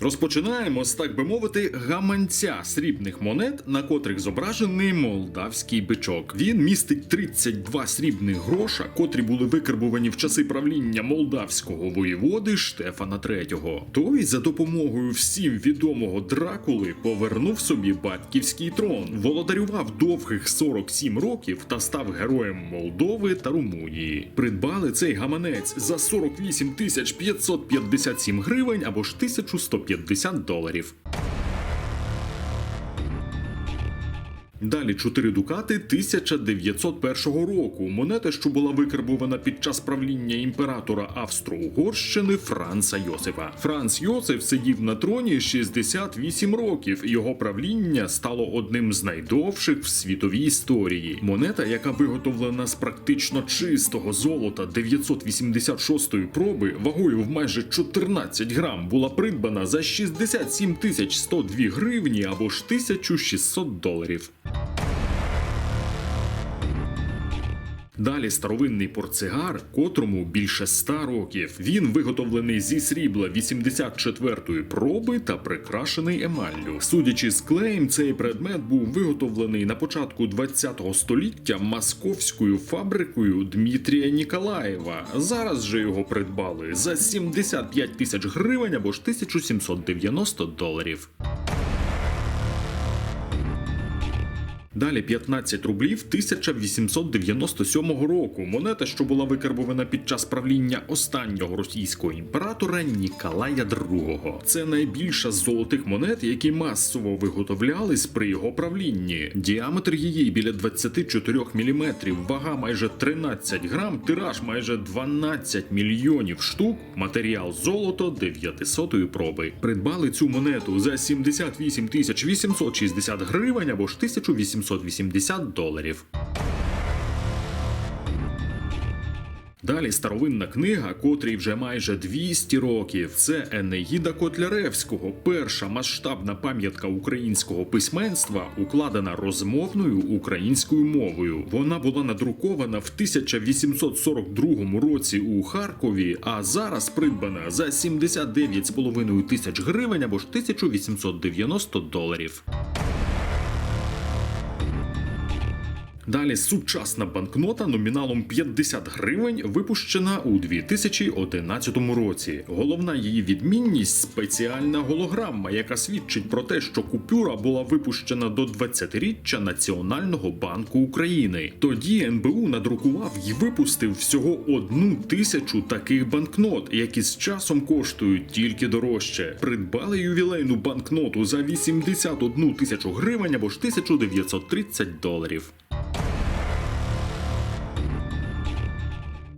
Розпочинаємо з, так би мовити, гаманця срібних монет, на котрих зображений молдавський бичок. Він містить 32 срібних гроша, котрі були викарбувані в часи правління молдавського воєводи Штефана III. Той за допомогою всім відомого Дракули повернув собі батьківський трон, володарював довгих 47 років та став героєм Молдови та Румунії. Придбали цей гаманець за 48 тисяч 557 гривень або ж 1150 доларів. Далі 4 дукати 1901 року. Монета, що була викарбована під час правління імператора Австро-Угорщини Франца Йосифа. Франц Йосиф сидів на троні 68 років. Його правління стало одним з найдовших в світовій історії. Монета, яка виготовлена з практично чистого золота 986-ї проби, вагою в майже 14 грам, була придбана за 67 тисяч 102 гривні або ж 1600 доларів. Далі старовинний портсигар, котрому більше ста років. Він виготовлений зі срібла 84-ї проби та прикрашений емаллю. Судячи з клеєм, цей предмет був виготовлений на початку 20-го століття московською фабрикою Дмитрія Ніколаєва. Зараз же його придбали за 75 тисяч гривень або ж 1790 доларів. Далі 15 рублів 1897 року. Монета, що була викарбована під час правління останнього російського імператора Ніколая II. Це найбільша з золотих монет, які масово виготовлялись при його правлінні. Діаметр її біля 24 мм, вага майже 13 грам, тираж майже 12 мільйонів штук, матеріал золото 900 проби. Придбали цю монету за 78 тисяч 860 гривень або ж 1880 доларів. Далі старовинна книга, котрій вже майже 200 років. Це Енеїда Котляревського, перша масштабна пам'ятка українського письменства, укладена розмовною українською мовою. Вона була надрукована в 1842 році у Харкові, а зараз придбана за 79,5 тисяч гривень або ж 1890 доларів. Далі сучасна банкнота номіналом 50 гривень випущена у 2011 році. Головна її відмінність спеціальна голограма, яка свідчить про те, що купюра була випущена до 20-річчя Національного банку України. Тоді НБУ надрукував і випустив всього одну тисячу таких банкнот, які з часом коштують тільки дорожче. Придбали ювілейну банкноту за 81 тисячу гривень або ж 1930 доларів.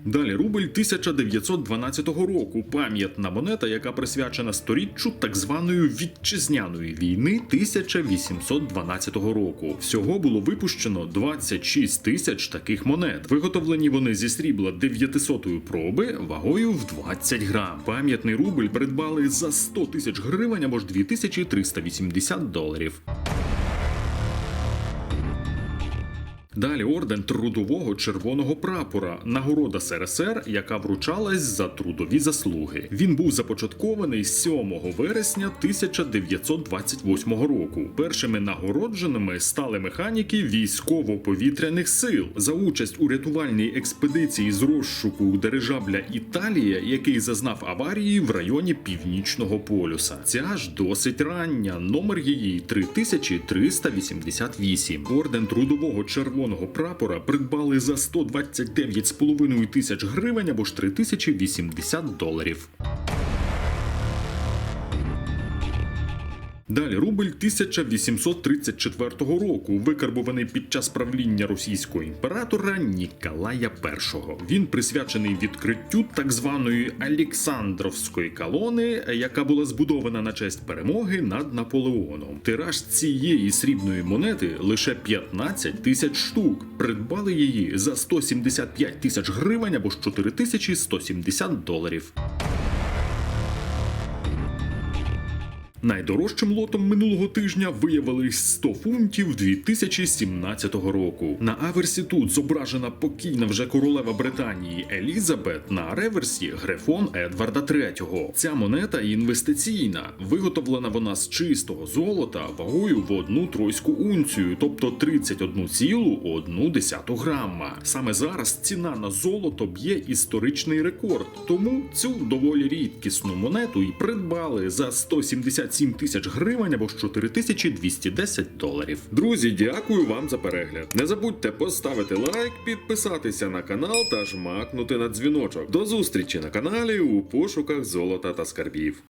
Далі рубль 1912 року. Пам'ятна монета, яка присвячена сторіччю так званої вітчизняної війни 1812 року. Всього було випущено 26 тисяч таких монет. Виготовлені вони зі срібла 900-ї проби вагою в 20 грам. Пам'ятний рубль придбали за 100 тисяч гривень або ж 2380 доларів. Далі орден трудового червоного прапора, нагорода СРСР, яка вручалась за трудові заслуги. Він був започаткований 7 вересня 1928 року. Першими нагородженими стали механіки військово-повітряних сил за участь у рятувальній експедиції з розшуку дирижабля Італія, який зазнав аварії в районі Північного полюса. Ця ж досить рання. Номер її 3388. Орден трудового червоного прапора придбали за 129,5 тисяч гривень або ж 3080 доларів. Далі рубль 1834 року, викарбований під час правління російського імператора Ніколая І. Він присвячений відкриттю так званої Олександровської колони, яка була збудована на честь перемоги над Наполеоном. Тираж цієї срібної монети лише 15 тисяч штук. Придбали її за 175 тисяч гривень або ж 4170 доларів. Найдорожчим лотом минулого тижня виявились 100 фунтів 2017 року. На аверсі тут зображена покійна вже королева Британії Елізабет, на реверсі грифон Едварда III. Ця монета інвестиційна, виготовлена вона з чистого золота вагою в одну тройську унцію, тобто 31,1 грама. Саме зараз ціна на золото б'є історичний рекорд, тому цю доволі рідкісну монету і придбали за 177 тисяч гривень або ж 4210 доларів. Друзі, дякую вам за перегляд. Не забудьте поставити лайк, підписатися на канал та жмакнути на дзвіночок. До зустрічі на каналі у пошуках золота та скарбів.